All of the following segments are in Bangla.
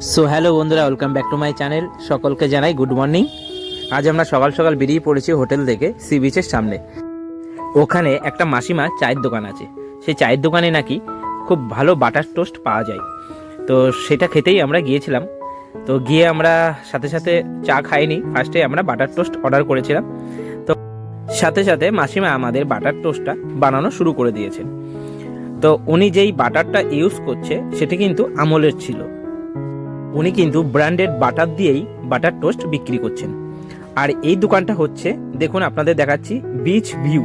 সো হ্যালো বন্ধুরা welcome back to my channel সকলকে জানাই গুড মর্নিং আজ আমরা সকাল সকাল বেরিয়ে পড়েছি হোটেল থেকে সি বিচের সামনে। ওখানে একটা মাসিমা চায়ের দোকান আছে। সেই চায়ের দোকানে নাকি খুব ভালো বাটার টোস্ট পাওয়া যায়। তো সেটা খেতেই আমরা গিয়েছিলাম। তো গিয়ে আমরা সাথে সাথে চা খাইনি। ফার্স্টে আমরা বাটার টোস্ট অর্ডার করেছিলাম। তো সাথে সাথে মাসিমা আমাদের বাটার টোস্টটা বানানো শুরু করে দিয়েছেন। তো উনি যেই বাটারটা ইউজ করছে, সেটি কিন্তু আমলের ছিল। উনি কিন্তু ব্র্যান্ডেড বাটার দিয়েই বাটার টোস্ট বিক্রি করছেন। আর এই দোকানটা হচ্ছে, দেখুন আপনাদের দেখাচ্ছি, বিচ ভিউ।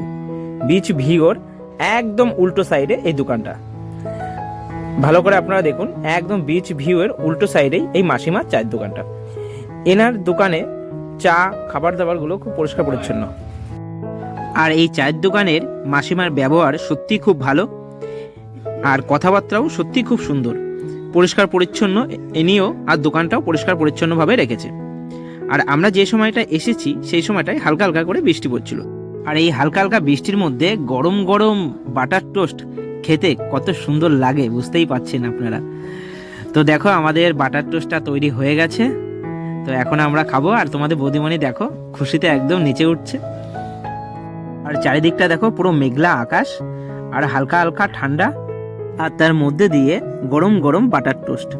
বিচ ভিউর একদম উল্টো সাইডে এই দোকানটা। ভালো করে আপনারা দেখুন, একদম বিচ ভিউয়ের উল্টো সাইডেই এই মাসিমার চায়ের দোকানটা। এনার দোকানে চা খাবার দাবারগুলো খুব পরিষ্কার পরিচ্ছন্ন। আর এই চায়ের দোকানের মাসিমার ব্যবহার সত্যি খুব ভালো, আর কথাবার্তাও সত্যি খুব সুন্দর। পরিষ্কার পরিচ্ছন্ন এনেও আর দোকানটাও পরিষ্কার পরিচ্ছন্নভাবে রেখেছে। আর আমরা যে সময়টা এসেছি, সেই সময়টায় হালকা হালকা করে বৃষ্টি পড়ছিল। আর এই হালকা হালকা বৃষ্টির মধ্যে গরম গরম বাটার টোস্ট খেতে কত সুন্দর লাগে, বুঝতেই পাচ্ছেন আপনারা। তো দেখো, আমাদের বাটার টোস্টটা তৈরি হয়ে গেছে। তো এখন আমরা খাব, আর তোমাদের বৌদিমণি দেখো, খুশিতে একদম নিচে উঠছে। আর চারিদিকটা দেখো পুরো মেঘলা আকাশ, আর হালকা হালকা ঠান্ডা। আর তার মধ্যে দিয়ে গরম গরম বাটার টোস্ট।